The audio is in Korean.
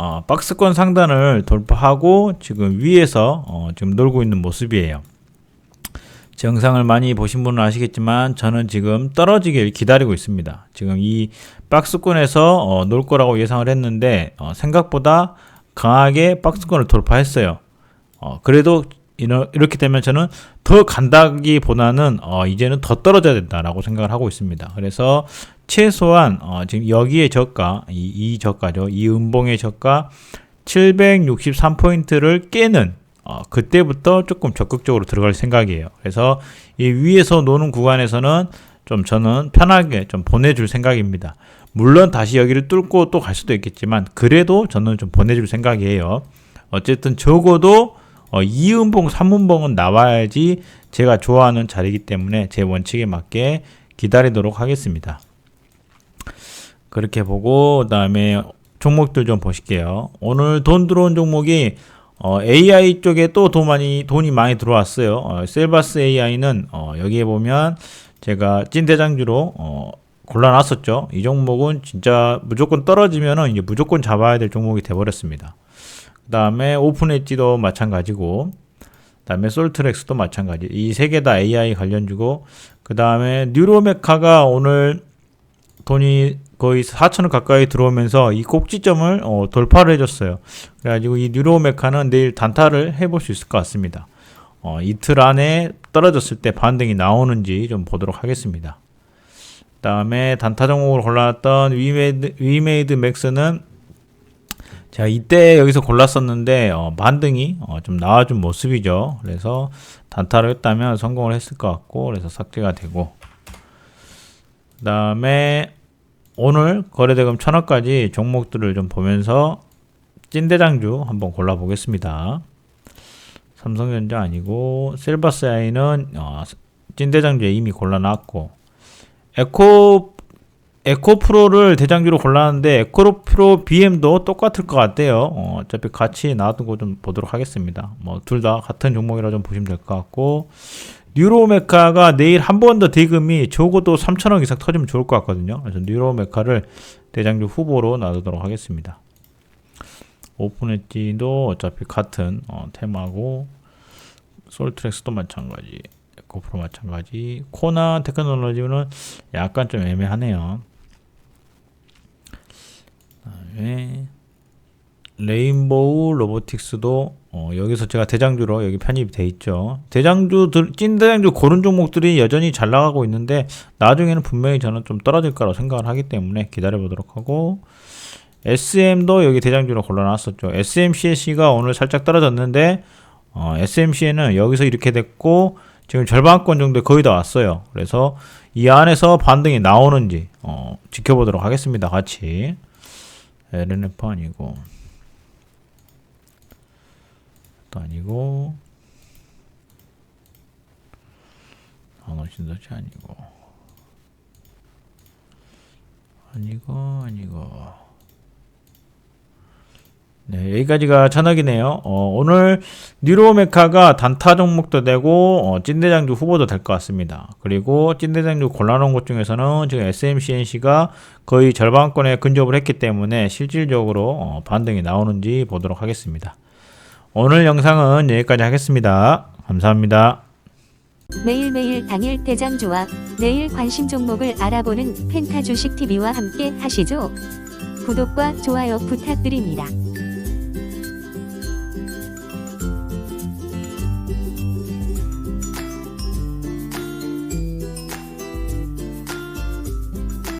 어, 박스권 상단을 돌파하고 지금 위에서 어, 지금 놀고 있는 모습이에요. 제 영상을 많이 보신 분은 아시겠지만 저는 지금 떨어지길 기다리고 있습니다. 지금 이 박스권에서 어, 놀 거라고 예상을 했는데 어, 생각보다 강하게 박스권을 돌파했어요. 어, 그래도 이렇게 되면 저는 더 간다기보다는 어, 이제는 더 떨어져야 된다라고 생각을 하고 있습니다. 그래서 최소한 어, 지금 여기에 저가 이, 이 저가죠. 이 음봉의 저가 763포인트를 깨는 어, 그때부터 조금 적극적으로 들어갈 생각이에요. 그래서 이 위에서 노는 구간에서는 좀 저는 편하게 좀 보내줄 생각입니다. 물론 다시 여기를 뚫고 또 갈 수도 있겠지만 그래도 저는 좀 보내줄 생각이에요. 어쨌든 적어도 어, 2음봉, 3음봉은 나와야지 제가 좋아하는 자리이기 때문에 제 원칙에 맞게 기다리도록 하겠습니다. 그렇게 보고 그 다음에 종목들 좀 보실게요. 오늘 돈 들어온 종목이 어, AI 쪽에 또 돈 많이 돈이 많이 들어왔어요. 어, 셀바스 AI는 어, 여기에 보면 제가 찐대장주로 어, 골라놨었죠. 이 종목은 진짜 무조건 떨어지면은 이제 무조건 잡아야 될 종목이 돼버렸습니다. 그 다음에 오픈 엣지도 마찬가지고, 그 다음에 솔트렉스도 마찬가지. 이 세 개 다 AI 관련주고, 그 다음에 뉴로메카가 오늘 돈이 거의 4천원 가까이 들어오면서 이 꼭지점을 어, 돌파를 해줬어요. 그래가지고 이 뉴로메카는 내일 단타를 해볼 수 있을 것 같습니다. 어, 이틀 안에 떨어졌을 때 반등이 나오는지 좀 보도록 하겠습니다. 그 다음에 단타 종목을 골라놨던 위메이드, 위메이드 맥스는 제가 이때 여기서 골랐었는데 어, 반등이 어, 좀 나와준 모습이죠. 그래서 단타를 했다면 성공을 했을 것 같고 그래서 삭제가 되고 그 다음에 오늘 거래대금 천억까지 종목들을 좀 보면서 찐대장주 한번 골라보겠습니다. 삼성전자 아니고 셀바스아이는 어, 찐대장주에 이미 골라놨고 에코 에코프로를 대장주로 골랐는데 에코프로 BM도 똑같을 것 같아요. 어, 어차피 같이 나왔던 거좀 보도록 하겠습니다. 뭐 둘 다 같은 종목이라 좀 보시면 될 것 같고 뉴로메카가 내일 한 번 더 대금이 적어도 3천억 이상 터지면 좋을 것 같거든요. 그래서 뉴로메카를 대장주 후보로 놔두도록 하겠습니다. 오픈엣지도 어차피 같은 어, 테마고 솔트렉스도 마찬가지 에코프로 마찬가지 코나 테크놀로지는 약간 좀 애매하네요. 그다음에 레인보우 로보틱스도 어, 여기서 제가 대장주로 여기 편입이 돼 있죠. 대장주 찐 대장주 고른 종목들이 여전히 잘 나가고 있는데 나중에는 분명히 저는 좀 떨어질 거라고 생각을 하기 때문에 기다려 보도록 하고 SM도 여기 대장주로 골라놨었죠. SMCS가 오늘 살짝 떨어졌는데 어, SMC는 여기서 이렇게 됐고 지금 절반권 정도 거의 다 왔어요. 그래서 이 안에서 반등이 나오는지 어, 지켜보도록 하겠습니다. 같이 LNF 아니고 또 아니고 나노신도시 아니고 아니고 아니고 네, 여기까지가 천억이네요. 어, 오늘 뉴로메카가 단타 종목도 되고 어, 찐대장주 후보도 될 것 같습니다. 그리고 찐대장주 골라놓은 것 중에서는 지금 SMCNC가 거의 절반권에 근접을 했기 때문에 실질적으로 어, 반등이 나오는지 보도록 하겠습니다. 오늘 영상은 여기까지 하겠습니다. 감사합니다. 매일매일 당일 대장주와 내일 관심 종목을 알아보는 펜타 주식 TV와 함께 하시죠. 구독과 좋아요 부탁드립니다.